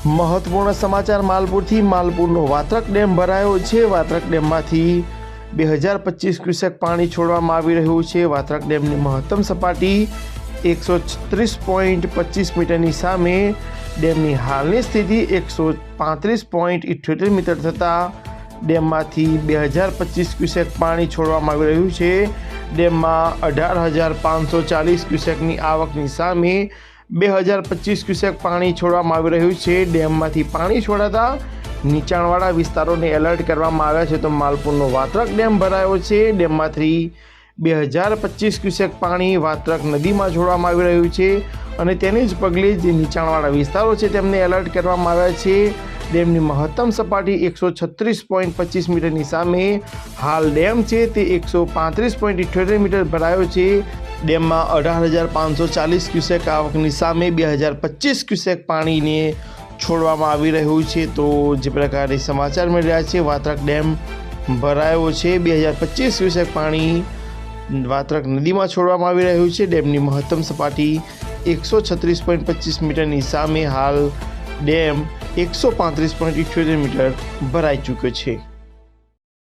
મહત્વપૂર્ણ સમાચાર માલપુરથી માલપુરનો વાત્રક ડેમ ભરાયો છે. વાત્રક ડેમમાંથી બે હજાર પચીસ ક્યુસેક પાણી છોડવામાં આવી રહ્યું છે. વાત્રક ડેમની મહત્તમ સપાટી એકસો છત્રીસ પોઈન્ટ પચીસ મીટરની સામે ડેમની હાલની સ્થિતિ એકસો પાંત્રીસ પોઈન્ટ ઇઠ્યોતેર મીટર થતાં ડેમમાંથી બે હજાર પચીસ ક્યુસેક પાણી છોડવામાં આવી રહ્યું છે. ડેમમાં અઢાર હજાર પાંચસો ચાલીસ ક્યુસેકની આવકની સામે બે હજાર પચીસ ક્યુસેક પાણી છોડવામાં આવી રહ્યું છે. ડેમમાંથી પાણી છોડાતા નીચાણવાળા વિસ્તારોને એલર્ટ કરવામાં આવ્યા છે. તો માલપુરનો વાત્રક ડેમ ભરાયો છે. ડેમમાંથી બે હજાર પચીસ ક્યુસેક પાણી વાત્રક નદીમાં છોડવામાં આવી રહ્યું છે અને તેને જ પગલે જે નીચાણવાળા વિસ્તારો છે તેમને એલર્ટ કરવામાં આવ્યા છે. ડેમની મહત્તમ સપાટી એકસો છત્રીસ પોઈન્ટ પચીસ મીટરની સામે હાલ ડેમ છે તે એકસો પાંત્રીસ પોઈન્ટ ઇઠ્યોતેર મીટર ભરાયો છે. ડેમમાં અઢાર હજાર પાંચસો ચાલીસ ક્યુસેક આવકની સામે બે હજાર પચીસ ક્યુસેક પાણીને છોડવામાં આવી રહ્યું છે. તો જે પ્રકારે સમાચાર મળી રહ્યા છે, વાત્રક ડેમ ભરાયો છે. બે હજાર પચીસ ક્યુસેક પાણી વાત્રક નદીમાં છોડવામાં આવી રહ્યું છે. ડેમની મહત્તમ સપાટી એકસો છત્રીસ પોઈન્ટ પચીસ મીટરની સામે હાલ ડેમ એકસો પાંત્રીસ પોઈન્ટ ઇઠ્યોતેર મીટર ભરાઈ ચૂક્યો છે.